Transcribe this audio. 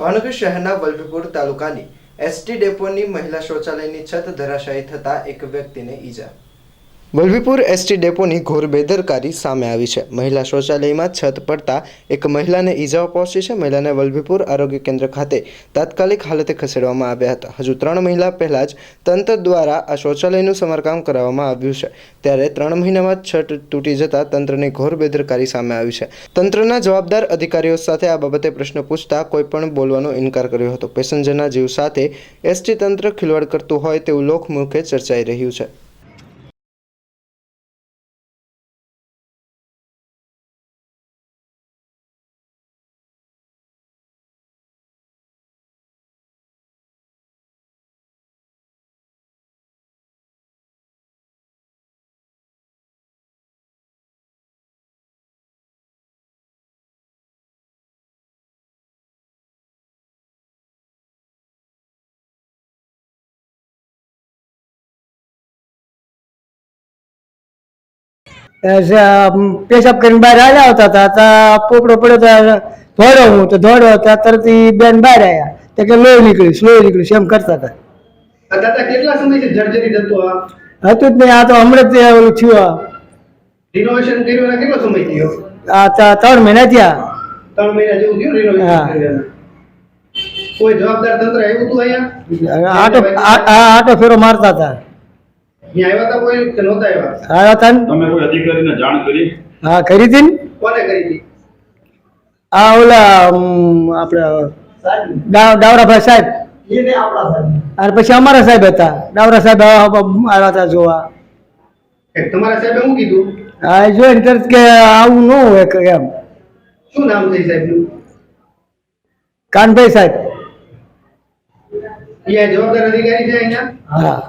ભાવનગર શહેરના વલ્લભીપુર તાલુકાની એસટી ડેપોની મહિલા શૌચાલયની છત ધરાશાયી થતા એક વ્યક્તિને ઈજા વલભીપુર એસટી ડેપોની ઘોર બેદરકારી સામે આવી છે. મહિલા શૌચાલયમાં છત પડતા એક મહિલાને ઈજાઓ પહોંચી છે. મહિલાને વલભીપુર આરોગ્ય કેન્દ્ર ખાતે તાત્કાલિક હાલતે ખસેડવામાં આવ્યા હતા. હજુ ત્રણ મહિના પહેલાં જ તંત્ર દ્વારા આ શૌચાલયનું સમારકામ કરાવવામાં આવ્યું છે. ત્યારે ત્રણ મહિનામાં છત તૂટી જતા તંત્રની ઘોર બેદરકારી સામે આવી છે. તંત્રના જવાબદાર અધિકારીઓ સાથે આ બાબતે પ્રશ્ન પૂછતા કોઈ પણ બોલવાનો ઇનકાર કર્યો હતો. પેસેન્જરના જીવ સાથે એસટી તંત્ર ખિલવાડ કરતું હોય તેવું લોકમુખે ચર્ચાઈ રહ્યું છે. પેશાબ કરીને બહાર આવ્યા આવતા હતા તા પોપડો પડ્યો તો ધોડો હું તો ધોડો તા તરત બેન બહાર આવ્યા તો કે લોહી નીકળ્યું લોહી નીકળ્યું એમ કરતા હતા. દાદા કેટલા સમયથી જર્જરી હતું આ? હતું જ નહીં આ તો હમણાં જ ઓલું થયું આ. રિનોવેશન કર્યું કેટલો સમય થયો? આ તા- ત્રણ મહિના થયા. ત્રણ મહિના જેવું થયું. રિનોવેશન કોઈ જવાબદાર તંત્ર આવ્યું હતું અહીંયા? આટો આટો ફેરો મારતા હતા. આવ્યા હતા? તમે કોઈ અધિકારીને જાણ કરી? હા કરી હતી ને? કોને કરી હતી? આ ઓલા આપણે ડાવરાભાઈ સાહેબ. એને આપણા સાહેબ. અને પછી અમારા સાહેબ હતા. ડાવરા સાહેબ આવ્યા હતા જોવા. તમારા સાહેબે શું કીધું? હા એ જોઈને તરત કે આવું ન હોય એમ. શું નામ છે સાહેબનું? કાનભાઈ સાહેબ. જવાબદાર અધિકારી છે અહીંયા? હા.